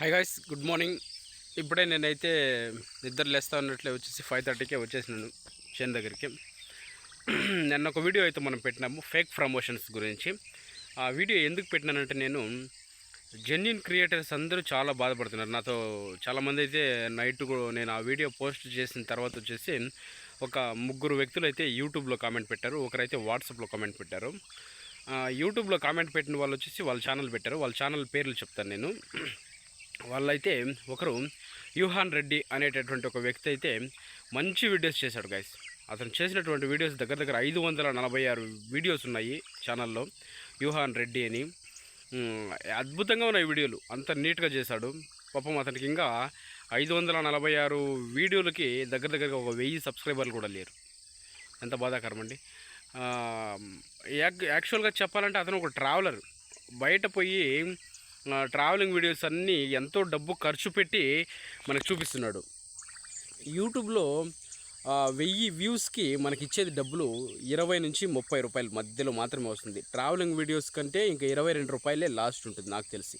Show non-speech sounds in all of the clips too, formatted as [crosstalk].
High guys good morning ఇప్పుడే నేనైతే నిద్ర లేస్తా ఉన్నట్లే వచ్చేసి ఫైవ్ థర్టీకే వచ్చేసినాను చేను దగ్గరికి. నిన్న ఒక వీడియో అయితే మనం పెట్టినాము ఫేక్ ప్రమోషన్స్ గురించి. ఆ వీడియో ఎందుకు పెట్టినానంటే నేను జెన్యున్ క్రియేటర్స్ అందరూ చాలా బాధపడుతున్నారు. నాతో చాలామంది అయితే నైట్ నేను ఆ వీడియో పోస్ట్ చేసిన తర్వాత వచ్చేసి ఒక ముగ్గురు వ్యక్తులు అయితే యూట్యూబ్లో కామెంట్ పెట్టారు ఒకరైతే వాట్సాప్లో కామెంట్ పెట్టారు. యూట్యూబ్లో కామెంట్ పెట్టిన వాళ్ళు వచ్చేసి వాళ్ళ ఛానల్ పెట్టారు వాళ్ళ ఛానల్ పేర్లు చెప్తాను నేను. వాళ్ళైతే ఒకరు యూహాన్ రెడ్డి అనేటటువంటి ఒక వ్యక్తి అయితే మంచి వీడియోస్ చేశాడు గైస్ అతను చేసినటువంటి వీడియోస్ దగ్గర దగ్గర ఐదు వందల నలభై ఆరు వీడియోస్ ఉన్నాయి ఛానల్లో యూహాన్ రెడ్డి అని. అద్భుతంగా ఉన్నాయి వీడియోలు అంత నీట్గా చేశాడు. పాపం అతనికి ఇంకా ఐదు వందల నలభై ఆరు వీడియోలకి దగ్గర దగ్గర ఒక వెయ్యి సబ్స్క్రైబర్లు కూడా లేరు. ఎంత బాధాకరం అండి. యాక్ యాక్చువల్గా చెప్పాలంటే అతను ఒక ట్రావెలర్ బయట పోయి ట్రావెలింగ్ వీడియోస్ అన్నీ ఎంతో డబ్బు ఖర్చు పెట్టి మనకు చూపిస్తున్నాడు. యూట్యూబ్లో వెయ్యి వ్యూస్కి మనకి ఇచ్చేది డబ్బులు ఇరవై నుంచి ముప్పై రూపాయల మధ్యలో మాత్రమే వస్తుంది. ట్రావెలింగ్ వీడియోస్ కంటే ఇంకా ఇరవై రెండు రూపాయలే లాస్ట్ ఉంటుంది నాకు తెలిసి.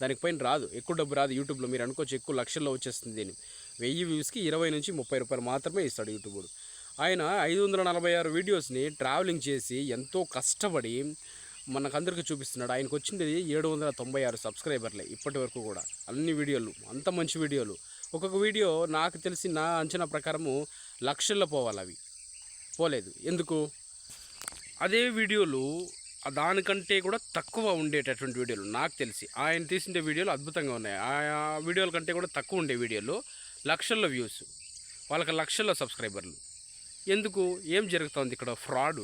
దానికి పైన రాదు. ఎక్కువ డబ్బు రాదు యూట్యూబ్లో. మీరు అనుకోవచ్చు ఎక్కువ లక్షల్లో వచ్చేస్తుంది దీన్ని వెయ్యి వ్యూస్కి ఇరవై నుంచి ముప్పై రూపాయలు మాత్రమే ఇస్తాడు యూట్యూబ్ ఆయన ఐదు వందల నలభై ఆరు వీడియోస్ని ట్రావెలింగ్ చేసి ఎంతో కష్టపడి మనకందరికీ చూపిస్తున్నాడు. ఆయనకు వచ్చింది ఏడు వందల తొంభై ఆరు సబ్స్క్రైబర్లే ఇప్పటి వరకు కూడా. అన్ని వీడియోలు అంత మంచి వీడియోలు. ఒక్కొక్క వీడియో నాకు తెలిసి నా అంచనా ప్రకారము లక్షల్లో పోవాలి అవి. పోలేదు. ఎందుకు? అదే వీడియోలు దానికంటే కూడా తక్కువ ఉండేటటువంటి వీడియోలు నాకు తెలిసి. ఆయన తీసిన వీడియోలు అద్భుతంగా ఉన్నాయి. ఆ వీడియోల కంటే కూడా తక్కువ ఉండే వీడియోలు లక్షల్లో వ్యూస్ వాళ్ళకి లక్షల్లో సబ్స్క్రైబర్లు. ఎందుకు? ఏం జరుగుతుంది ఇక్కడ? ఫ్రాడ్.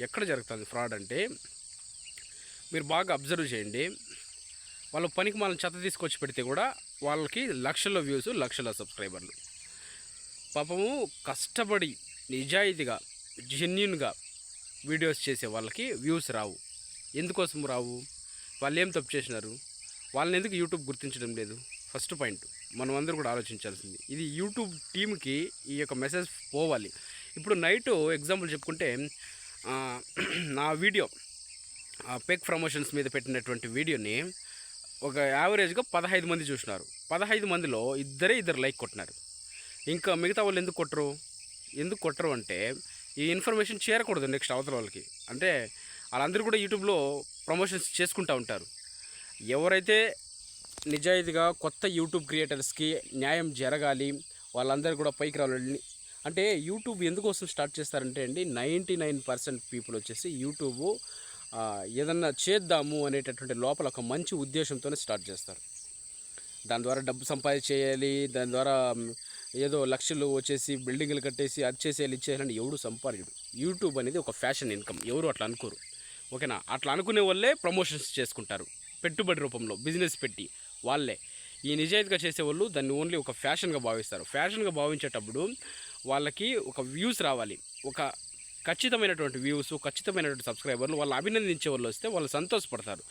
ఎక్కడ జరుగుతుంది ఫ్రాడ్ అంటే మీరు బాగా అబ్జర్వ్ చేయండి. వాళ్ళ పనికి మనం చెత్త తీసుకొచ్చి పెడితే కూడా వాళ్ళకి లక్షల్లో వ్యూస్ లక్షల సబ్స్క్రైబర్లు. పాపము కష్టపడి నిజాయితీగా జెన్యున్గా వీడియోస్ చేసే వాళ్ళకి వ్యూస్ రావు. ఎందుకోసం రావు? వాళ్ళు ఏం తప్పు చేసినారు? వాళ్ళని ఎందుకు యూట్యూబ్ గుర్తించడం లేదు? ఫస్ట్ పాయింట్ మనం అందరూ కూడా ఆలోచించాల్సింది. ఇది యూట్యూబ్ టీమ్కి ఈ యొక్క మెసేజ్ పోవాలి. ఇప్పుడు నైట్ ఎగ్జాంపుల్ చెప్పుకుంటే [clears throat] నా వీడియో పెక్ ప్రమోషన్స్ మీద పెట్టినటువంటి వీడియోని ఒక యావరేజ్గా పదహైదు మంది చూసినారు. పదహైదు మందిలో ఇద్దరే ఇద్దరు లైక్ కొట్టినారు. ఇంకా మిగతా వాళ్ళు ఎందుకు కొట్టరు? ఎందుకు కొట్టరు అంటే ఈ ఇన్ఫర్మేషన్ చేరకూడదు నెక్స్ట్ అవతల వాళ్ళకి. అంటే వాళ్ళందరూ కూడా యూట్యూబ్లో ప్రమోషన్స్ చేసుకుంటూ ఉంటారు. ఎవరైతే నిజాయితీగా కొత్త యూట్యూబ్ క్రియేటర్స్కి న్యాయం జరగాలి వాళ్ళందరూ కూడా పైకి రావాలని అంటే యూట్యూబ్ ఎందుకోసం స్టార్ట్ చేస్తారంటే అండి నైంటీ నైన్ పర్సెంట్ పీపుల్ వచ్చేసి యూట్యూబ్ ఏదన్నా చేద్దాము అనేటటువంటి లోపల ఒక మంచి ఉద్దేశంతోనే స్టార్ట్ చేస్తారు. దాని ద్వారా డబ్బు సంపాదించేయాలి దాని ద్వారా ఏదో లక్షలు వచ్చేసి బిల్డింగ్లు కట్టేసి అది చేసేయాలి ఇచ్చేయాలని ఎవడు సంపాదించడు. యూట్యూబ్ అనేది ఒక ఫ్యాషన్ ఇన్కమ్ ఎవరు అట్లా అనుకోరు. ఓకేనా? అట్లా అనుకునే వాళ్ళే ప్రమోషన్స్ చేసుకుంటారు. పెట్టుబడి రూపంలో బిజినెస్ పెట్టి వాళ్ళే. ఈ నిజాయితీగా చేసేవాళ్ళు దాన్ని ఓన్లీ ఒక ఫ్యాషన్గా భావిస్తారు. ఫ్యాషన్గా భావించేటప్పుడు వాళ్ళకి ఒక వ్యూస్ రావాలి. ఒక ఖచ్చితమైనటువంటి వ్యూస్ ఖచ్చితమైనటువంటి సబ్స్క్రైబర్లు వాళ్ళు అభినందించే వాళ్ళు వస్తే వాళ్ళు సంతోషపడతారు.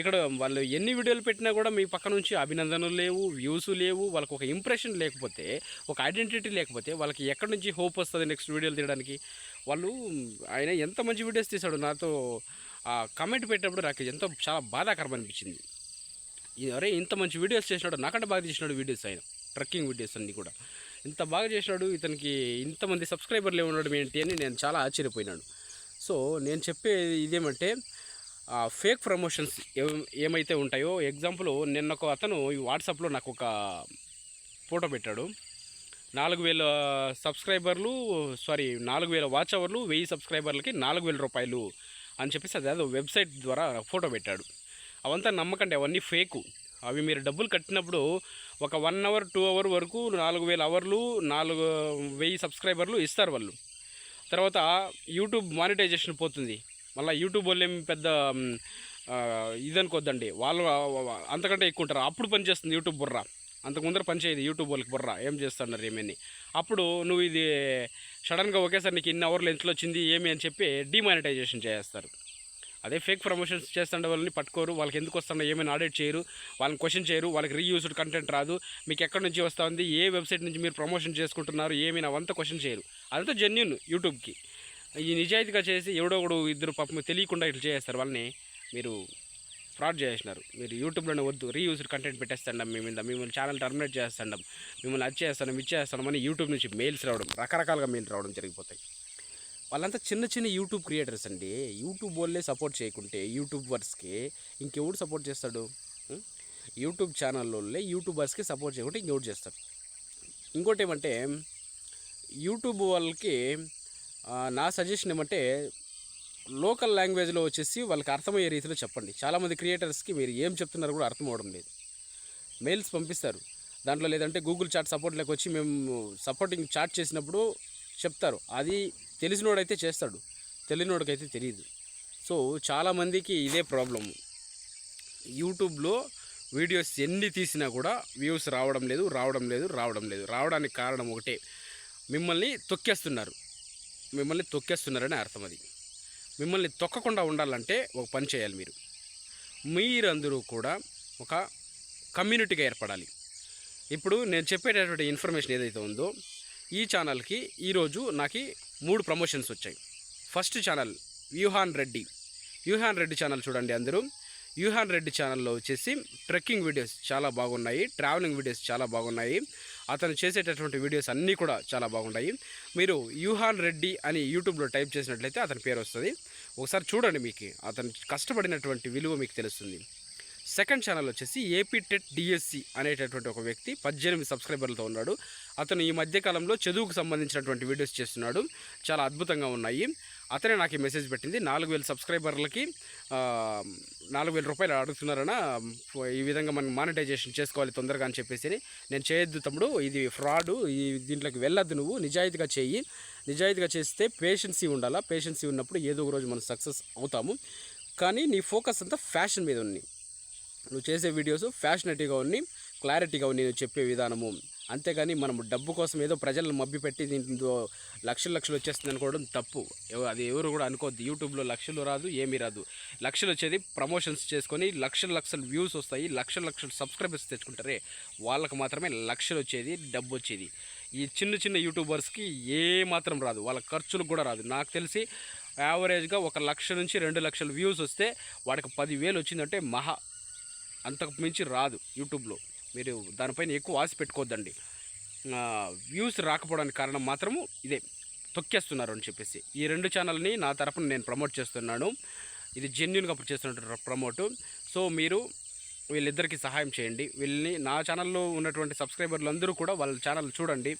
ఇక్కడ వాళ్ళు ఎన్ని వీడియోలు పెట్టినా కూడా మీ పక్క నుంచి అభినందనలు లేవు వ్యూస్ లేవు వాళ్ళకి ఒక ఇంప్రెషన్ లేకపోతే ఒక ఐడెంటిటీ లేకపోతే వాళ్ళకి ఎక్కడి నుంచి హోప్ వస్తుంది నెక్స్ట్ వీడియోలు తీయడానికి? వాళ్ళు ఆయన ఎంత మంచి వీడియోస్ తీశాడు నాతో ఆ కమెంట్ పెట్టినప్పుడు నాకు ఎంతో చాలా బాధాకరం అనిపించింది. అరే ఇంత మంచి వీడియోస్ చేసినాడు నాకంటే బాగా తీసినాడు వీడియోస్ ఆయన ట్రెక్కింగ్ వీడియోస్ అన్నీ కూడా. ఇంత బాగా చేసినాడు ఇతనికి ఇంతమంది సబ్స్క్రైబర్లు ఉండడం ఏంటి అని నేను చాలా ఆశ్చర్యపోయినాను సో నేను చెప్పేది ఇదేమంటే ఫేక్ ప్రమోషన్స్ ఏమైతే ఉంటాయో ఎగ్జాంపుల్ నిన్న ఒక అతను ఈ వాట్సాప్లో నాకు ఒక ఫోటో పెట్టాడు. నాలుగు వేల సబ్స్క్రైబర్లు సారీ నాలుగు వేల వాచ్ అవర్లు వెయ్యి సబ్స్క్రైబర్లకి నాలుగు వేల రూపాయలు అని చెప్పేసి అది అదో వెబ్సైట్ ద్వారా ఫోటో పెట్టాడు. అవంతా నమ్మకండి అవన్నీ ఫేకు అవి మీరు డబ్బులు కట్టినప్పుడు ఒక వన్ అవర్ టూ అవర్ వరకు నాలుగు వేల అవర్లు నాలుగు వెయ్యి సబ్స్క్రైబర్లు ఇస్తారు వాళ్ళు. తర్వాత యూట్యూబ్ మానిటైజేషన్ పోతుంది. మళ్ళీ యూట్యూబ్ వాళ్ళు ఏం పెద్ద ఇదనుకోద్దండి. వాళ్ళు అంతకంటే ఎక్కువ ఉంటారు. అప్పుడు పనిచేస్తుంది యూట్యూబ్ బుర్ర. అంతకు ముందర పనిచేయదు యూట్యూబ్ వాళ్ళకి బుర్ర. ఏం చేస్తున్నారు ఏమని అప్పుడు నువ్వు ఇది సడన్గా ఒకేసారి నీకు ఇన్ని అవర్లు ఎంతలో వచ్చింది ఏమి అని చెప్పి డిమానిటైజేషన్ చేస్తారు. అదే ఫేక్ ప్రమోషన్స్ చేస్తుండే వాళ్ళని పట్టుకోరు. వాళ్ళకి ఎందుకు వస్తున్నా ఏమైనా ఆడిట్ చేయరు. వాళ్ళని క్వశ్చన్ చేయరు. వాళ్ళకి రీయూస్డ్ కంటెంట్ రాదు. మీకు ఎక్కడి నుంచి వస్తుంది? ఏ వెబ్సైట్ నుంచి మీరు ప్రమోషన్ చేసుకుంటున్నారు? ఏమైనా అవంతా క్వశ్చన్ చేయరు. అదంతా జెన్యున్ యూట్యూబ్కి ఈ నిజాయితీగా చేసి ఎవడో ఒకడు ఇద్దరు పాపం తెలియకుండా ఇట్లా చేస్తారు వాళ్ళని మీరు ఫ్రాడ్ చేసినారు మీరు యూట్యూబ్లోనే వద్దు. రీయూజ్డ్ కంటెంట్ పెట్టేస్తాం మీ మీద. మిమ్మల్ని ఛానల్ టర్మినేట్ చేస్తాం మిమ్మల్ని అది చేస్తాం ఇది చేస్తాం అని యూట్యూబ్ నుంచి మెయిల్స్ రావడం రకరకాలుగా మెయిల్ రావడం జరిగిపోతాయి. వాళ్ళంతా చిన్న చిన్న యూట్యూబ్ క్రియేటర్స్ అండి. యూట్యూబ్ వాళ్ళే సపోర్ట్ చేయకుంటే యూట్యూబర్స్కి ఇంకెవడు సపోర్ట్ చేస్తాడు? ఉం? యూట్యూబ్ ఛానల్లోనే యూట్యూబర్స్కి సపోర్ట్ చేయకుంటే ఇంకెవడు చేస్తాడు? ఇంకోటి ఏమంటే యూట్యూబ్ వాళ్ళకి నా సజెషన్ ఏమంటే లోకల్ లాంగ్వేజ్లో వచ్చేసి వాళ్ళకి అర్థమయ్యే రీతిలో చెప్పండి. చాలామంది క్రియేటర్స్కి మీరు ఏం చెప్తున్నారో కూడా అర్థం అవడం లేదు. మెయిల్స్ పంపిస్తారు. దాంట్లో లేదంటే గూగుల్ చాట్ సపోర్ట్లోకి వచ్చి మేము సపోర్టింగ్ చాట్ చేసినప్పుడు చెప్తారు. అది తెలిసినోడైతే చేస్తాడు తెలియనోడికైతే తెలియదు సో చాలామందికి ఇదే ప్రాబ్లం యూట్యూబ్లో వీడియోస్ ఎన్ని తీసినా కూడా వ్యూస్ రావడం లేదు రావడం లేదు రావడం లేదు. రావడానికి కారణం ఒకటే మిమ్మల్ని తొక్కేస్తున్నారు. మిమ్మల్ని తొక్కేస్తున్నారని అర్థం అది. మిమ్మల్ని తొక్కకుండా ఉండాలంటే ఒక పని చేయాలి మీరు. మీరందరూ కూడా ఒక కమ్యూనిటీగా ఏర్పడాలి. ఇప్పుడు నేను చెప్పేటటువంటి ఇన్ఫర్మేషన్ ఏదైతే ఉందో ఈ ఛానల్కి ఈరోజు నాకు మూడు ప్రమోషన్స్ వచ్చాయి. First channel Vyuhan Reddy. Vyuhan Reddy channel చూడండి అందరూ. యూహాన్ రెడ్డి ఛానల్లో వచ్చేసి ట్రెక్కింగ్ వీడియోస్ చాలా బాగున్నాయి ట్రావెలింగ్ వీడియోస్ చాలా బాగున్నాయి. అతను చేసేటటువంటి వీడియోస్ అన్నీ కూడా చాలా బాగున్నాయి. మీరు యూహాన్ రెడ్డి అని యూట్యూబ్లో టైప్ చేసినట్లయితే అతని పేరు వస్తుంది. ఒకసారి చూడండి మీకు అతను కష్టపడినటువంటి విలువ మీకు తెలుస్తుంది. సెకండ్ ఛానల్ వచ్చేసి ఏపీ టెట్ డిఎస్సి అనేటటువంటి ఒక వ్యక్తి పద్దెనిమిది సబ్స్క్రైబర్లతో ఉన్నాడు. అతను ఈ మధ్యకాలంలో చదువుకు సంబంధించినటువంటి వీడియోస్ చేస్తున్నాడు. చాలా అద్భుతంగా ఉన్నాయి. అతనే నాకు ఈ మెసేజ్ పెట్టింది. నాలుగు వేల సబ్స్క్రైబర్లకి నాలుగు వేల రూపాయలు అడుగుతున్నారన ఈ విధంగా మనం మానిటైజేషన్ చేసుకోవాలి తొందరగా అని చెప్పేసి నేను చేయొద్దు తమ్ముడు ఇది ఫ్రాడ్ ఈ దీంట్లోకి వెళ్ళొద్దు నువ్వు. నిజాయితీగా చేయి. నిజాయితీగా చేస్తే పేషెన్సీ ఉండాలా? పేషెన్సీ ఉన్నప్పుడు ఏదో ఒక రోజు మనం సక్సెస్ అవుతాము. కానీ నీ ఫోకస్ అంతా ఫ్యాషన్ మీద ఉంది. నువ్వు చేసే వీడియోస్ ఫ్యాషనెట్గా ఉన్ని క్లారిటీగా ఉంది నేను చెప్పే విధానము. అంతేగాని మనం డబ్బు కోసం ఏదో ప్రజలను మబ్బిపెట్టి దీంట్లో లక్షలు లక్షలు వచ్చేస్తుంది అనుకోవడం తప్పు. అది ఎవరు కూడా అనుకోవద్దు. యూట్యూబ్లో లక్షలు రాదు ఏమీ రాదు. లక్షలు వచ్చేది ప్రమోషన్స్ చేసుకొని లక్షల లక్షల వ్యూస్ వస్తాయి లక్షల లక్షల సబ్స్క్రైబర్స్ తెచ్చుకుంటారే. వాళ్ళకి మాత్రమే లక్షలు వచ్చేది డబ్బు వచ్చేది. ఈ చిన్న చిన్న యూట్యూబర్స్కి ఏ మాత్రం రాదు. వాళ్ళ ఖర్చులకు కూడా రాదు. నాకు తెలిసి యావరేజ్గా ఒక లక్ష నుంచి రెండు లక్షల వ్యూస్ వస్తే వాడికి పదివేలు వచ్చిందంటే మహా. అంతకు మించి రాదు యూట్యూబ్లో. మీరు దానిపైన ఎక్కువ ఆశ పెట్టుకోవద్దండి. వ్యూస్ రాకపోవడానికి కారణం మాత్రము ఇదే. తొక్కేస్తున్నారు అని చెప్పేసి. ఈ రెండు ఛానల్ని నా తరపున నేను ప్రమోట్ చేస్తున్నాను. ఇది జెన్యున్గా చేస్తున్నటువంటి ప్రమోట్. సో మీరు వీళ్ళిద్దరికి సహాయం చేయండి. వీళ్ళని నా ఛానల్లో ఉన్నటువంటి సబ్స్క్రైబర్లు అందరూ కూడా వాళ్ళ ఛానల్ చూడండి.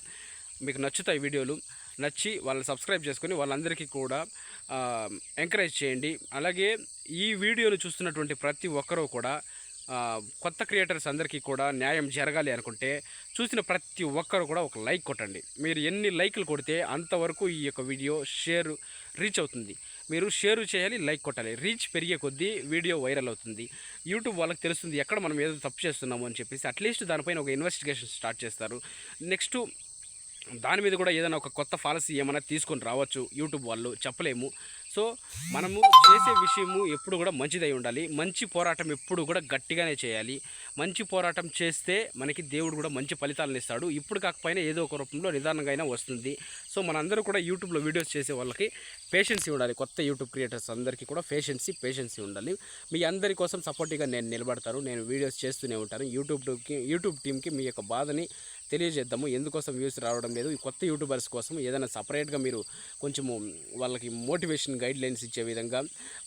మీకు నచ్చుతాయి వీడియోలు. నచ్చి వాళ్ళని సబ్స్క్రైబ్ చేసుకొని వాళ్ళందరికీ కూడా ఎంకరేజ్ చేయండి. అలాగే ఈ వీడియోను చూస్తున్నటువంటి ప్రతి ఒక్కరూ కూడా కొత్త క్రియేటర్స్ అందరికీ కూడా న్యాయం జరగాలి అనుకుంటే చూసిన ప్రతి ఒక్కరు కూడా ఒక లైక్ కొట్టండి. మీరు ఎన్ని లైక్లు కొడితే అంతవరకు ఈ యొక్క వీడియో షేర్ రీచ్ అవుతుంది. మీరు షేర్ చేయాలి లైక్ కొట్టాలి. రీచ్ పెరిగే కొద్దీ వీడియో వైరల్ అవుతుంది. యూట్యూబ్ వాళ్ళకి తెలుస్తుంది ఎక్కడ మనం ఏదో తప్పు చేస్తున్నాము అని చెప్పేసి అట్లీస్ట్ దానిపైన ఒక ఇన్వెస్టిగేషన్ స్టార్ట్ చేస్తారు. నెక్స్ట్ దాని మీద కూడా ఏదైనా ఒక కొత్త పాలసీ ఏమైనా తీసుకొని రావచ్చు యూట్యూబ్ వాళ్ళు చెప్పలేము. సో మనము చేసే విషయము ఎప్పుడు కూడా మంచిదై ఉండాలి. మంచి పోరాటం ఎప్పుడు కూడా గట్టిగానే చేయాలి. మంచి పోరాటం చేస్తే మనకి దేవుడు కూడా మంచి ఫలితాలను ఇస్తాడు. ఇప్పుడు కాకపోయినా ఏదో ఒక రూపంలో నిదానంగా అయినా వస్తుంది. సో మనందరూ కూడా యూట్యూబ్లో వీడియోస్ చేసే వాళ్ళకి పేషెన్సీ ఉండాలి. కొత్త యూట్యూబ్ క్రియేటర్స్ అందరికీ కూడా పేషెన్సీ పేషెన్సీ ఉండాలి. మీ అందరి కోసం సపోర్టివ్గా నేను నిలబడతాను. నేను వీడియోస్ చేస్తూనే ఉంటాను. యూట్యూబ్ యూట్యూబ్ టీమ్కి మీ యొక్క బాధని తెలియజేద్దాము. ఎందుకోసం వ్యూస్ రావడం లేదు. ఈ కొత్త యూట్యూబర్స్ కోసం ఏదైనా సపరేట్గా మీరు కొంచెము వాళ్ళకి మోటివేషన్ గైడ్ లైన్స్ ఇచ్చే విధంగా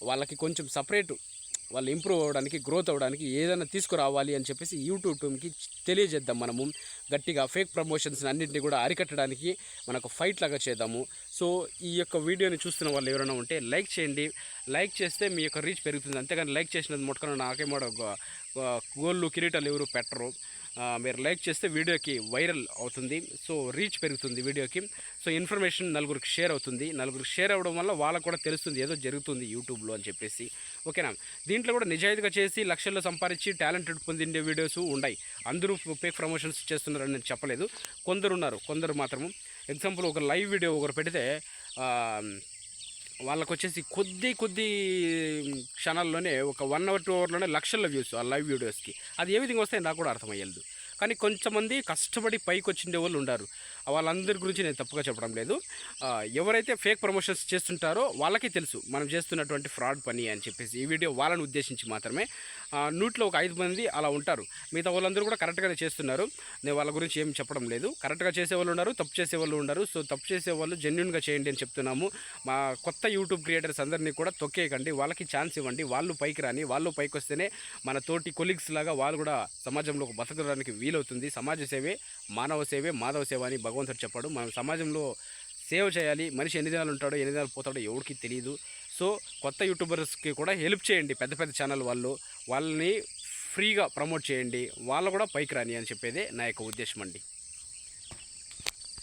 వాళ్ళకి కొంచెం సపరేట్ వాళ్ళు ఇంప్రూవ్ అవ్వడానికి గ్రోత్ అవ్వడానికి ఏదైనా తీసుకురావాలి అని చెప్పేసి యూట్యూబ్ టీమ్కి తెలియజేద్దాం మనము. గట్టిగా ఫేక్ ప్రమోషన్స్ అన్నింటినీ కూడా అరికట్టడానికి మనకు ఫైట్ లాగా చేద్దాము. సో ఈ యొక్క వీడియోని చూస్తున్న వాళ్ళు ఎవరైనా ఉంటే లైక్ చేయండి. లైక్ చేస్తే మీ యొక్క రీచ్ పెరుగుతుంది. అంతేగాని లైక్ చేసినది ముట్టుకున్న నాకేమో గోళ్ళు కిరీటాలు ఎవరు పెట్టరు. మీరు లైక్ చేస్తే వీడియోకి వైరల్ అవుతుంది. సో రీచ్ పెరుగుతుంది వీడియోకి. సో ఇన్ఫర్మేషన్ నలుగురికి షేర్ అవుతుంది. నలుగురికి షేర్ అవ్వడం వల్ల వాళ్ళకు కూడా తెలుస్తుంది ఏదో జరుగుతుంది యూట్యూబ్లో అని చెప్పేసి. ఓకేనా? దీంట్లో కూడా నిజాయితీగా చేసి లక్షల్లో సంపాదించి టాలెంటెడ్ పొందిండే వీడియోస్ ఉన్నాయి. అందరూ పేక్ ప్రమోషన్స్ చేస్తున్నారని నేను చెప్పలేదు. కొందరు ఉన్నారు కొందరు మాత్రము. ఎగ్జాంపుల్ ఒక లైవ్ వీడియో ఒకరు పెడితే వాళ్ళకు వచ్చేసి కొద్ది కొద్ది క్షణాల్లోనే ఒక వన్ అవర్ టూ అవర్లోనే లక్షల వ్యూస్ ఆ లైవ్ వీడియోస్కి అది ఏ విధంగా వస్తాయి నాకు కూడా అర్థమయ్యేది కానీ కొంతమంది కష్టపడి పైకి వచ్చిండే వాళ్ళు ఉన్నారు వాళ్ళందరి గురించి నేను తప్పుగా చెప్పడం లేదు. ఎవరైతే ఫేక్ ప్రమోషన్స్ చేస్తుంటారో వాళ్ళకే తెలుసు. మనం చేస్తున్నటువంటి ఫ్రాడ్ పని అని చెప్పేసి ఈ వీడియో వాళ్ళని ఉద్దేశించి మాత్రమే. నూట్లో ఒక ఐదు మంది అలా ఉంటారు. మిగతా వాళ్ళందరూ కూడా కరెక్ట్గానే చేస్తున్నారు. నేను వాళ్ళ గురించి ఏం చెప్పడం లేదు. కరెక్ట్గా చేసేవాళ్ళు ఉన్నారు తప్పు చేసే వాళ్ళు ఉన్నారు. సో తప్పు చేసే వాళ్ళు జెన్యున్గా చేయండి అని చెప్తున్నాము. మా కొత్త యూట్యూబ్ క్రియేటర్స్ అందరినీ కూడా తొక్కేయకండి. వాళ్ళకి ఛాన్స్ ఇవ్వండి. వాళ్ళు పైకి రాని వాళ్ళు పైకి వస్తేనే మన తోటి కొలీగ్స్ లాగా వాళ్ళు కూడా సమాజంలో బతకడానికి వీలవుతుంది. సమాజ సేవే మానవ సేవే మాధవ సేవ అని భగవంతుడు చెప్పాడు. మనం సమాజంలో సేవ చేయాలి. మనిషి ఎన్ని దినాలు ఉంటాడో ఎన్ని దినాలు పోతాడో ఎవరికి తెలియదు సో కొత్త యూట్యూబర్స్కి కూడా హెల్ప్ చేయండి. పెద్ద పెద్ద ఛానల్ వాళ్ళు. వాళ్ళని ఫ్రీగా ప్రమోట్ చేయండి. వాళ్ళు కూడా పైకి రాని అని చెప్పేదే నా యొక్క ఉద్దేశం అండి.